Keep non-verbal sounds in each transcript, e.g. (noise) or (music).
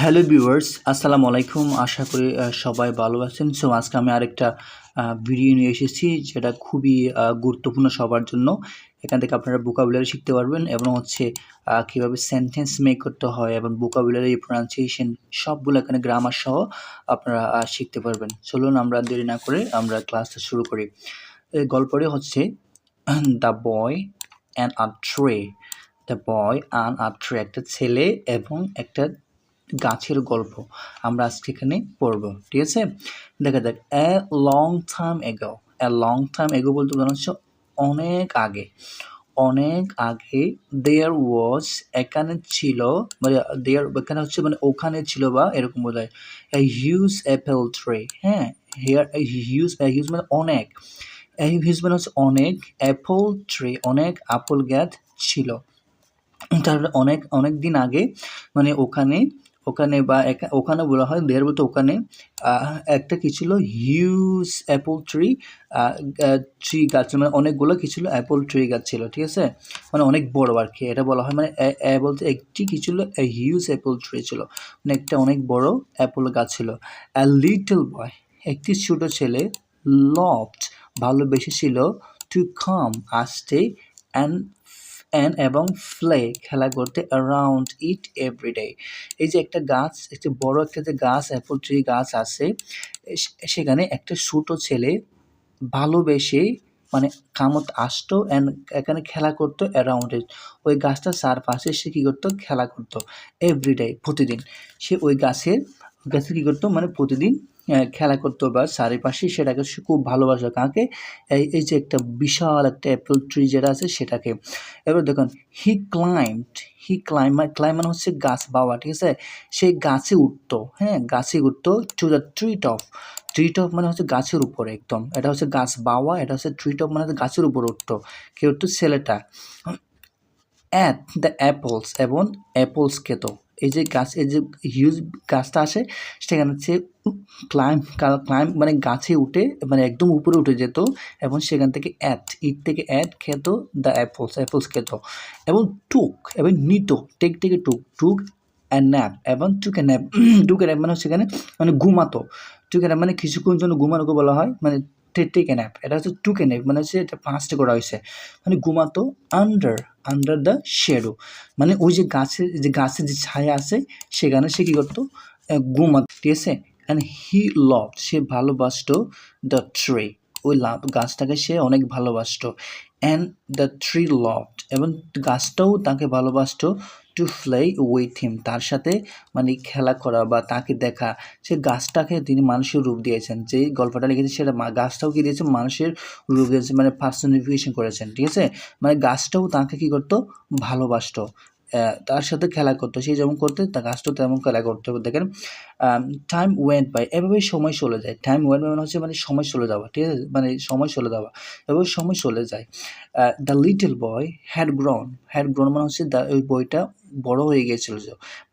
Hello viewers, আসসালামু আলাইকুম। আশা করি সবাই ভালো আছেন। সো আজকে আমি আরেকটা ভিডিও নিয়ে এসেছি, যেটা খুবই গুরুত্বপূর্ণ সবার জন্য। এখান থেকে আপনারা ভোকাবুলারি শিখতে পারবেন এবং হচ্ছে কীভাবে সেন্টেন্স মেক করতে হয় এবং ভোকাবুলারি প্রনাউন্সিয়েশন সবগুলো এখানে গ্রামার সহ আপনারা শিখতে পারবেন। চলুন আমরা দেরি না করে আমরা ক্লাসটা শুরু করি। এই গল্পটি হচ্ছে the boy and a tree the boy and a tree একটা ছেলে এবং একটা গাছের গল্প আমরা আজকে এখানে পড়ব, ঠিক আছে? দেখা যাক এ লং টাইম এগো এ লং টাইম এগো বলতে বোঝানো হচ্ছে অনেক আগে। অনেক আগে দেয়ার ওয়াজ এখানে ছিল মানে দেয়ার এখানে হচ্ছে মানে ওখানে ছিল বা এরকম বোঝায় এ হিউজ অ্যাপেল ট্রে হ্যাঁ? হেয়ার হিউজ হিউজ মানে অনেক। এই হিউজ মানে হচ্ছে অনেক অ্যাপল ট্রে অনেক আপেল গাছ ছিল। তারপরে অনেক অনেক দিন আগে মানে ওখানে ওখানে বা ওখানে বলা হয় দেয়ার বলতে ওখানে একটা কি ছিল? হিউজ অ্যাপল ট্রি ট্রি গাছ মানে অনেকগুলো কি ছিল? অ্যাপল ট্রি গাছ ছিল, ঠিক আছে? মানে অনেক বড় আর কি, এটা বলা হয়। মানে বলতে একটি কি ছিল? হিউজ অ্যাপল ট্রি ছিল। মানে একটা অনেক বড় অ্যাপল গাছ ছিল। অ্যা লিটল বয় একটি ছোট ছেলে লভড ভালোবেসেছিল টু কাম আসতে অ্যান্ড অ্যান্ড এবং ফ্লে খেলা করতে অ্যারাউন্ড ইট এভরিডে এই যে একটা গাছ, একটি বড় একটা যে গাছ অ্যাপল ট্রি গাছ আছে সেখানে একটা ছোটো ছেলে ভালোবেসে মানে কামত আসতো অ্যান্ড এখানে খেলা করতো অ্যারাউন্ড ইট ওই গাছটার চারপাশে সে কী করতো? খেলা করতো এভরিডে প্রতিদিন। সে ওই গাছের, গাছে কী করতো? মানে প্রতিদিন খেলা করতো বা চারিপাশে সেটাকে সে খুব ভালোবাসে। কাকে? এই এই যে একটা বিশাল একটা অ্যাপেল ট্রি যেটা আছে সেটাকে। এবার দেখুন he climbed he climb climb মানে হচ্ছে গাছ বাবা ঠিক আছে? সেই গাছে উঠতো হ্যাঁ? গাছে উঠতো to the tree top tree top মানে হচ্ছে গাছের উপরে একদম। এটা হচ্ছে গাছ বাওয়া, এটা হচ্ছে ট্রি টপ মানে গাছের উপরে উঠতো। কে উঠতো? ছেলেটা। অ্যাট দ্য অ্যাপলস এবং অ্যাপলস খেত। এই যে গাছ, এই যে হিউজ গাছটা আসে, সেখানে হচ্ছে ক্লাইম ক্লাইম মানে গাছে উঠে মানে একদম উপরে উঠে যেত এবং সেখান থেকে অ্যাট ইট থেকে অ্যাট খেত দ্য অ্যাপলস অ্যাপলস খেত এবং টুক এবং নিত টেক থেকে টুক টুক অ্যান্ড ন্যাপ এবং টুক ন্যাপ টুক অ্যান্ড মানে সেখানে মানে ঘুমাতো টুক অ্যান্ড মানে কিছুক্ষণ জন্য ঘুমানোকে বলা হয় মানে টেক ন্যাপ এটা হচ্ছে টুক ন্যাপ মানে হচ্ছে এটা পাঁচটা করা হয়েছে। মানে ঘুমাতো আন্ডার আন্ডার দ্য শেডো মানে ওই যে গাছের যে গাছের যে ছায়া আছে, সেখানে সে কী করতো? ঘুমাতো, ঠিক আছে? অ্যান্ড হি লভ সে ভালোবাসতো দ্য ট্রি ওই লাভ গাছটাকে সে অনেক ভালোবাসতো। অ্যান্ড দ্য ট্রি লভড এবং গাছটাও তাকে ভালোবাসতো টু ফ্লাই উইথ হিম তার সাথে মানে খেলা করা বা তাকে দেখা, সে গাছটাকে তিনি মানুষের রূপ দিয়েছেন। যে গল্পটা লিখেছে সেটা গাছটাও কি দিয়েছে? মানুষের রূপ দিয়েছে মানে পার্সনিফিকেশন করেছেন, ঠিক আছে? মানে গাছটাও তাকে কি করতো? ভালোবাসত। তার সাথে খেলা করতো। সেই যেমন করতে, তা গাছটাও তেমন খেলা করতো। দেখেন টাইম ওয়েন্ট বাই এভাবে সময় চলে যায়। টাইম ওয়েন্ট মানে হচ্ছে মানে সময় চলে যাওয়া, ঠিক আছে? মানে সময় চলে যাওয়া, এভাবে সময় চলে যায়। The little boy had grown had grown মানে হচ্ছে দা- ওই বইটা বড় হয়ে গিয়েছিল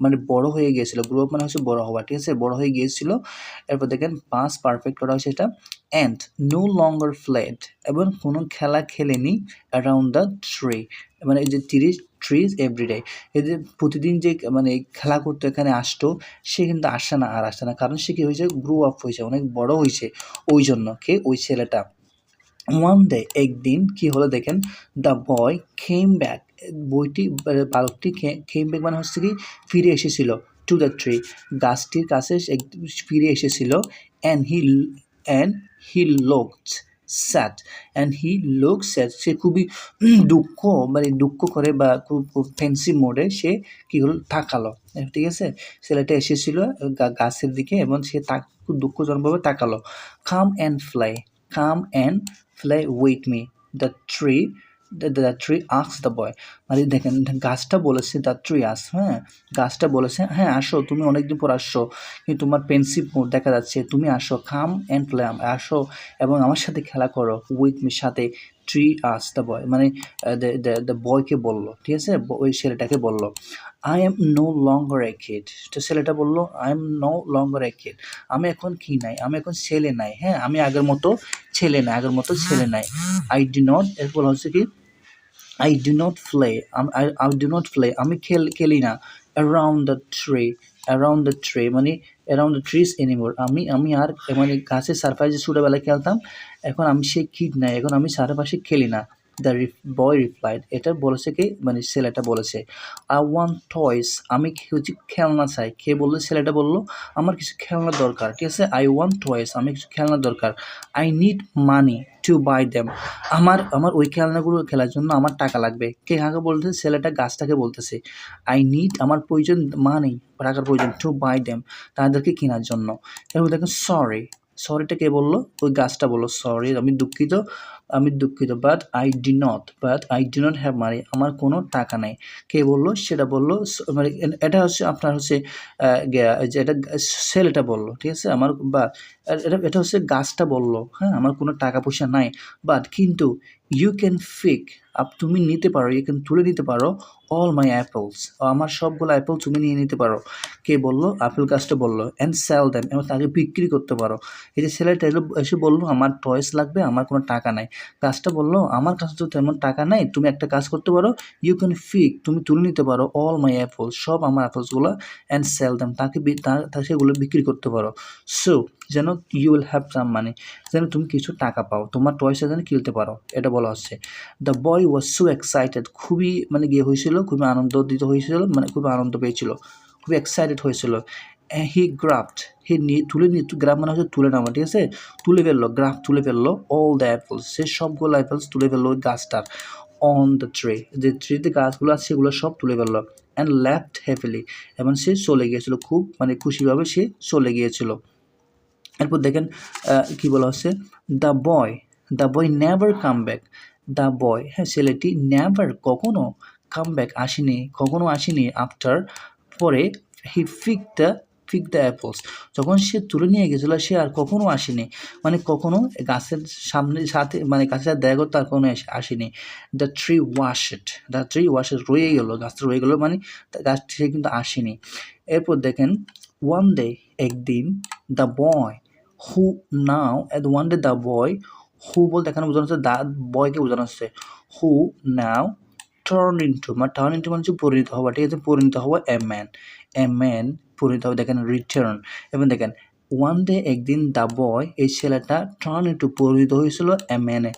মানে বড় হয়ে গিয়েছিল গ্রো মানে হচ্ছে বড় হওয়া, ঠিক আছে? বড় হয়ে গিয়েছিল। এরপর দেখেন পাস পারফেক্ট করা হয়েছে এটা। অ্যান্ড নো লঙ্গার ফ্লেড এবং কোনো খেলা খেলেনি অ্যারাউন্ড দ্য ট্রি মানে এই যে তিরিশ ট্রিজ এভরিডে এই যে প্রতিদিন যে মানে খেলা করতে, এখানে আসতো, সে কিন্তু আসে না আর আসে না। কারণ সে কী হয়েছে? গ্রো আপ হয়েছে, অনেক বড় হয়েছে। ওই জন্য কে? ওই ছেলেটা। ওয়ান ডে একদিন কি হলো দেখেন? দ্য বয় খেম ব্যাক বইটি বালকটি খেম ব্যাক মানে হচ্ছে কি ফিরে এসেছিল। টু দ্য ট্রি গাছটির কাছে ফিরে এসেছিল। And he and he looked sad and he look sad সে খুবই দুঃখ মানে দুঃখ করে বা খুব ফ্যান্সি মোডে সে কি হলো, তাকালো। ঠিক আছে? ছেলেটা এসেছিল গাছের দিকে এবং সে তাক, খুব দুঃখজনকভাবে তাকালো। Come and fly come and fly with me the tree the tree asks the boy মানে দেখেন গাছটা বলেছে দ্য ট্রি আস হ্যাঁ? গাছটা বলেছে হ্যাঁ আসো, তুমি অনেকদিন পর আসছো, কিন্তু তোমার পেন্সিভ দেখা যাচ্ছে, তুমি আসো খাম অ্যান্ড প্লে আসো এবং আমার সাথে খেলা করো উইথ মি সাথে। ট্রি আস দ্য বয় মানে দ্য বয়কে বলল, ঠিক আছে? ওই ছেলেটাকে বলল I am no longer a kid তো ছেলেটা বলল I am no longer a kid আমি এখন কি নাই? আমি এখন ছেলে নাই হ্যাঁ? আমি আগের মতো ছেলে নাই, আগের মতো ছেলে নাই। আই ডি নট এরপর হচ্ছে কি? I do not play I do not play আমি খেল, খেলি না। Around the tree around the tree মানে অ্যারাউন্ড দ্য ট্রিস এনিমোর আমি আমি আর মানে গাছের সারফাইসে ছোটোবেলায় খেলতাম, এখন আমি সেই কিট নাই, এখন আমি চারপাশে খেলি না। দ্য বয় রিপ্লাইড এটা বলেছে কে? মানে ছেলেটা বলেছে আই ওয়ান টয়েস আমি হচ্ছে খেলনা চাই। কে বলল, ছেলেটা বলল, আমার কিছু খেলনা দরকার। ঠিক আছে আই ওয়ান টয়েস আমি কিছু খেলনা দরকার। I need money to buy them আমার আমার ওই খেলনাগুলো খেলার জন্য আমার টাকা লাগবে। কে কাকে বলতেছে? ছেলেটা গাছটাকে বলতেছে আই নিড আমার প্রয়োজন মানি টাকার প্রয়োজন টু বাই দেম তাদেরকে কেনার জন্য। এরপর দেখেন সরি সরিটা কে বলল? ওই গাছটা বলল সরি আমি দুঃখিত। আমি দুঃখিত but I did not but I did not have money আমার কোনো টাকা নেই। কে বলল? সেটা বলল মানে এটা হচ্ছে আপনার হচ্ছে এটা ছেলেটা বলল, ঠিক আছে? আমার বা, এটা এটা হচ্ছে গাছটা বলল হ্যাঁ? আমার কোনো টাকা পয়সা নাই। বাট কিন্তু ইউ ক্যান ফিক আপ, তুমি নিতে পারো ইউ ক্যান তুলে নিতে পারো অল মাই অ্যাপেলস আমার সবগুলো অ্যাপেল তুমি নিয়ে নিতে পারো। কে বলল? আপেল গাছটা বলল অ্যান্ড সেল দেম এবং তাকে বিক্রি করতে পারো। এই যে ছেলেটা এসে বলল, আমার টয়েস লাগবে, আমার কোনো টাকা নাই। গাছটা বলল, আমার কাছে তো তেমন টাকা নাই, তুমি একটা কাজ করতে পারো ইউ ক্যান ফিক তুমি তুলে নিতে পারো অল মাই অ্যাপেল সব আমার অ্যাপেলসগুলো অ্যান্ড সেল দেম তাকে বি- তা- তা সেগুলো বিক্রি করতে পারো। সো যেন you will have some money যেন তুমি কিছু টাকা পাও, তোমার টয়েসে যেন কিনতে পারো, এটা বলা হচ্ছে। The boy was so excited খুবই মানে গিয়ে হয়েছিল, খুবই আনন্দিত হয়েছিল মানে খুবই আনন্দ পেয়েছিল, খুবই এক্সাইটেড হয়েছিল। হি গ্রাফট হি তুলে নিয়ে গ্রাফ মানে হচ্ছে তুলে নেওয়া, ঠিক আছে? তুলে ফেলল, গ্রাফ তুলে ফেলল অল দ্য অ্যাপেলস সে সবগুলো অ্যাপেলস তুলে ফেলল ওই গাছটার অন দ্য ট্রে যে ট্রিতে গাছগুলো আছে, সেগুলো সব তুলে ফেলল অ্যান্ড লেফট হ্যাপিলি এবং সে চলে গিয়েছিল, খুব মানে খুশিভাবে সে চলে গিয়েছিল। এরপর দেখেন কি বলা হচ্ছে? The boy the boy never come back the boy হ্যাঁ ছেলেটি নেভার কখনো কাম ব্যাক আসেনি, কখনো আসেনি আফটার পরে হি ফিক দ্য ফিক দ্য অ্যাপলস যখন সে তুলে নিয়ে গেছিল, সে আর কখনো আসেনি। মানে কখনো গাছের সামনে সাথে মানে গাছের দেখা করতে আর কখনো আসেনি। The tree waited the tree waited রয়ে গেলো গাছটা রয়ে গেলো মানে গাছ সে কিন্তু আসেনি। এরপর দেখেন ওয়ান ডে একদিন the boy who now at one day the boy who বলতে এখানে বোঝানো হচ্ছে দা বয়কে বোঝানো হচ্ছে। হু নাও টার্ন ইন্টু মানে টার্ন ইন্টু মানে হচ্ছে পরিণত হওয়া, ঠিক আছে? পরিণত হওয়া এ ম্যান এ ম্যান পরিণত হবে, দেখেন রিটার্ন এবং দেখেন ওয়ান ডে একদিন দ্য বয় এই ছেলেটা টার্ন ইন্টু পরিণত হয়েছিল এ। ম্যানে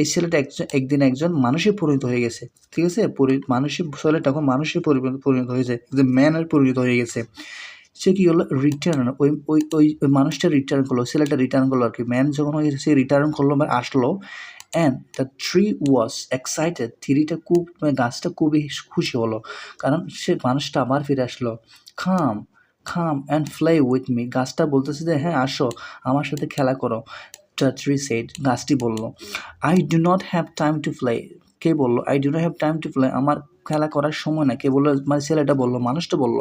এই ছেলেটা একজন, একদিন একজন মানুষে পরিণত হয়ে গেছে, ঠিক আছে? পরি মানুষের ছেলেটা এখন মানুষে পরিণত হয়েছে ম্যানের পরিণত হয়ে গেছে। সে কী হলো? রিটার্ন ওই ওই ওই ওই মানুষটা রিটার্ন করল, ছেলেটা রিটার্ন করল আর কি। ম্যান যখন ওই সে রিটার্ন করল বা আসলো and the tree was excited থ্রিটা খুব মানে গাছটা খুবই খুশি হলো। কারণ সে মানুষটা আবার ফিরে আসলো। খাম খাম অ্যান্ড ফ্লাই উইথ মি গাছটা বলতেছে যে হ্যাঁ আসো, আমার সাথে খেলা করো। ট্রি সেট গাছটি বলল I do not have time to play কে বলল? I do have time to play আমার খেলা করার সময় না কে বলল? মানে ছেলেটা বলল, মানুষটা বলল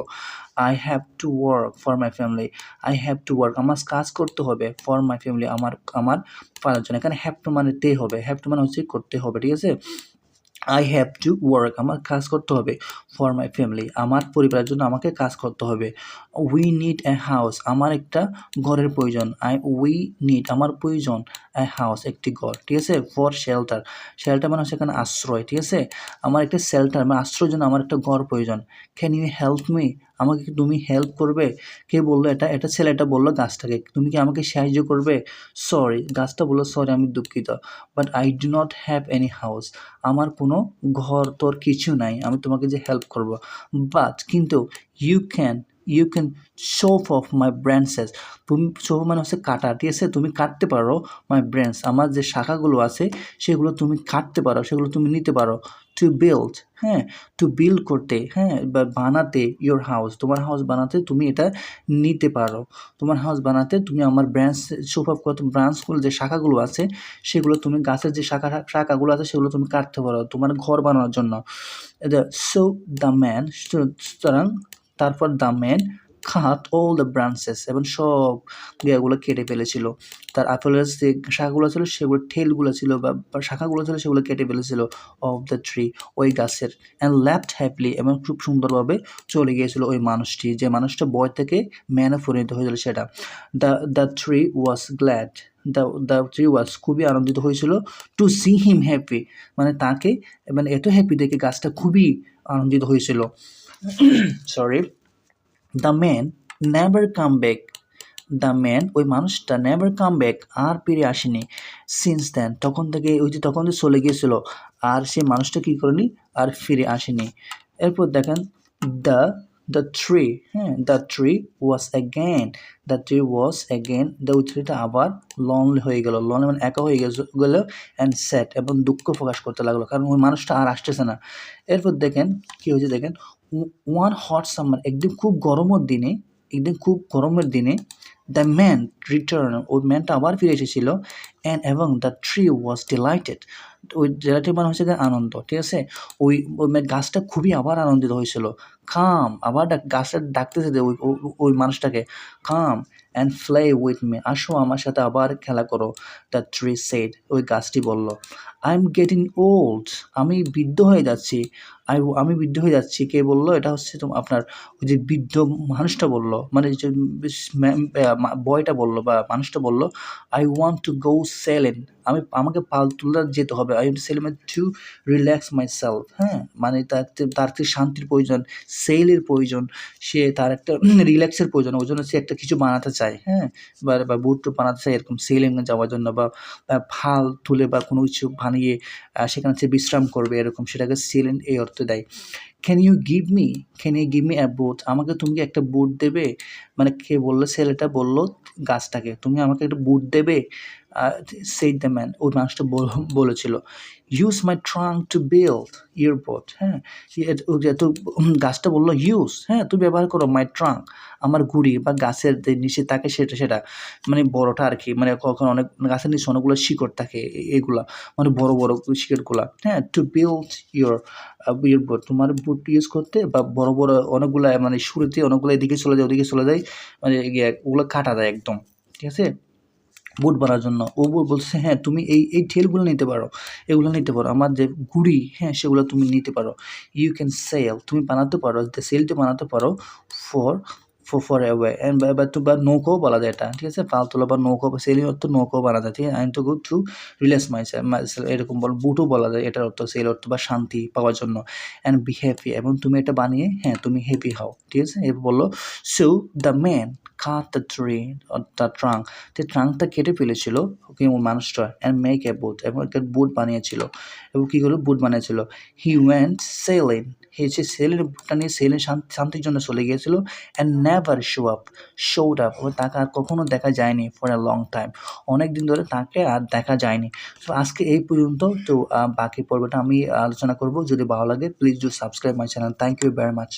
I have to work for my family I have to work আমার কাজ করতে হবে ফর মাই ফ্যামিলি আমার আমার ফাদার জন্য। এখানে হ্যাভ টু মানে তে হবে। হ্যাভ টু মানে হচ্ছে করতে হবে, ঠিক আছে? আই হ্যাভ টু ওয়ার্ক আমার কাজ করতে হবে ফর মাই ফ্যামিলি আমার পরিবারের জন্য আমাকে কাজ করতে হবে। উই নিড এ হাউস আমার একটা ঘরের প্রয়োজন। আই উই নিড আমার প্রয়োজন এ হাউস একটি ঘর। ঠিক আছে? ফর শেল্টার শেল্টার মানে হচ্ছে এখানে আশ্রয়। ঠিক আছে? আমার একটা শেল্টার মানে আশ্রয়ের জন্য আমার একটা ঘর প্রয়োজন। ক্যান ইউ হেল্প মি আমাকে তুমি হেল্প করবে? কে বলল এটা? এটা ছেলেটা বলল গাছটাকে। তুমি কি আমাকে সাহায্য করবে? সরি গাছটা বলল সরি আমি দুঃখিত। But I do not have any house আমার কোনো ঘর তোর কিছু নাই। আমি তোমাকে যে হেল্প করব। বাট কিন্তু you can you can chop off my branches তুমি শোফ মানে হচ্ছে কাটা, ঠিক আছে? তুমি কাটতে পারো মাই ব্রাঞ্চ আমার যে শাখাগুলো আছে, সেগুলো তুমি কাটতে পারো, সেগুলো তুমি নিতে পারো। টু বিল্ড হ্যাঁ? টু বিল্ড করতে হ্যাঁ? বা বানাতে ইয়োর হাউস তোমার হাউস বানাতে তুমি এটা নিতে পারো। তোমার হাউস বানাতে তুমি আমার ব্রাঞ্চ কত ব্রাঞ্চগুলো যে শাখাগুলো আছে, সেগুলো তুমি গাছের যে শাখা, শাখাগুলো আছে, সেগুলো তুমি কাটতে পারো তোমার ঘর বানানোর জন্য। সো দ্য ম্যান সুতরাং তারপর the man cut all the branches এবং সব ইয়েগুলো কেটে ফেলেছিল। তার আপেলের যে শাখাগুলো ছিল, সেগুলো ঠেলগুলো ছিল বা শাখাগুলো ছিল, সেগুলো কেটে ফেলেছিল অফ দ্য ট্রি ওই গাছের। অ্যান্ড লেফট হ্যাপলি এবং খুব সুন্দরভাবে চলে গিয়েছিল ওই মানুষটি, যে মানুষটা বয় থেকে ম্যানে পরিণত হয়েছিল সেটা। The the tree was glad the the tree was খুবই আনন্দিত হয়েছিল টু সি হিম হ্যাপি মানে তাকে মানে এত হ্যাপি দেখে গাছটা খুবই আনন্দিত হয়েছিল। (coughs) Sorry the man never come back the man ওই মানুষটা নেভার কাম ব্যাক আর ফিরে আসেনি। সিন্স দেন তখন থেকে ওই যে তখন যে চলে গিয়েছিল, আর সে মানুষটা কী করেনি, আর ফিরে আসেনি। এরপর দেখেন দ্য দ্য ট্রি হ্যাঁ the tree was again the tree was again the ট্রিটা আবার লনলি হয়ে গেল। লনলি মানে একা হয়ে গেল অ্যান্ড স্যাট এবং দুঃখ প্রকাশ করতে লাগল, কারণ ওই মানুষটা আর আসতেছে না। এরপর দেখেন, কী হয়েছে দেখেন? ওয়ান হট সামার, একদিন খুব গরমের দিনে, একদিন খুব গরমের দিনে দ্য ম্যান রিটার্ন ওই ম্যানটা আবার ফিরে এসেছিল অ্যান্ড এবং দ্য ট্রি ওয়াজ ডিলাইটেড ওই জেলাটির মানে হচ্ছে আনন্দ, ঠিক আছে? ওই ওই গাছটা খুবই আবার আনন্দিত হয়েছিল। কাম আবার গাছটা ডাকতেছে ওই, ওই- মানুষটাকে। Come and fly with me আসো আমার সাথে আবার খেলা করো দ্য ট্রি সেড ওই গাছটি বলল। আই এম গেটিং ওল্ড আমি বৃদ্ধ হয়ে যাচ্ছি। আই আমি বৃদ্ধ হয়ে যাচ্ছি। কে বলল? এটা হচ্ছে তো আপনার ওই যে বৃদ্ধ মানুষটা বলল। মানে যে বয়টা বলল বা মানুষটা বলল I want to go sailing আমি, আমাকে পাল পালতুলা যেতে হবে। I want sailing to relax myself হ্যাঁ? মানে তার তার একটি শান্তির প্রয়োজন সেলের প্রয়োজন। সে তার একটা (clears throat) রিল্যাক্সের প্রয়োজন। ওই জন্য সে একটা কিছু বানাতে চায় হ্যাঁ? বা বা বুট বানাতে চায় এরকম সেলিং যাওয়ার জন্য বা ফাল তুলে বা কোনো কিছু বানিয়ে সেখানে হচ্ছে বিশ্রাম করবে, এরকম সেটাকে সিলেন এই অর্থ দেয়। Can you give me can you give me a boat আমাকে তুমি একটা বুট দেবে? মানে কে বলল? ছেলেটা বলল গাছটাকে। তুমি আমাকে একটা বুট দেবে? সেই দ্য ম্যান ওই মানুষটা বল- বলেছিল use my trunk to build your boat হ্যাঁ তো গাছটা বলল ইউজ হ্যাঁ তুমি ব্যবহার করো মাই ট্রাঙ্ক আমার গুড়ি বা গাছের নিচে থাকে সেটা সেটা। মানে বড়টা আর কি মানে কখন অনেক গাছের নিচে অনেকগুলো শিকড় থাকে এগুলা মানে বড় বড় শিকড়গুলা হ্যাঁ টু বিল্ড ইউর বোট তোমার বুট ইউজ করতে বা বড় বড় অনেকগুলা মানে শুরুতে অনেকগুলো এদিকে চলে যায়, ওদিকে চলে যায় মানে ওগুলো কাটা দেয় একদম, ঠিক আছে? বুট বানার জন্য। ও বল- বলছে হ্যাঁ তুমি এই এই ঠেলগুলো নিতে পারো, এগুলো নিতে পারো। আমার যে গুড়ি হ্যাঁ সেগুলো তুমি নিতে পারো। ইউ ক্যান সেল তুমি বানাতে পারো সেলটি বানাতে পারো ফর ফর অ্যাওয়ে অ্যান্ড তো বা নৌকো বলা যায় এটা ঠিক আছে পালতোলা বা নৌকো বা সেলের অর্থ নৌকো বানা যায় ঠিক আছে আইন to go to relax my এরকম বল বুটও বলা যায় এটার অর্থ সেল অর্থ বা শান্তি পাওয়ার জন্য অ্যান্ড বি হ্যাপি এবং তুমি এটা বানিয়ে হ্যাঁ তুমি হ্যাপি হও ঠিক আছে এরপর বলল so the man cut the tree the trunk যে ট্রাঙ্কটা কেটে ফেলেছিল ওকে মানুষটা অ্যান্ড মেক এ বুট এবং একটা বুট বানিয়েছিল এবং কী করল বুট বানিয়েছিল হি ওয়েন্ট সেলিং সে সেলের ভুটটা নিয়ে সেলের শান্তির জন্য চলে গিয়েছিল and never show up showed up ও তাকে আর কখনো দেখা যায়নি ফর এ লং টাইম অনেক দিন ধরে তাকে আর দেখা যায়নি। তো আজকে এই পর্যন্ত। তো বাকি পর্বটা আমি আলোচনা করব। যদি ভালো লাগে please do subscribe my channel thank you very much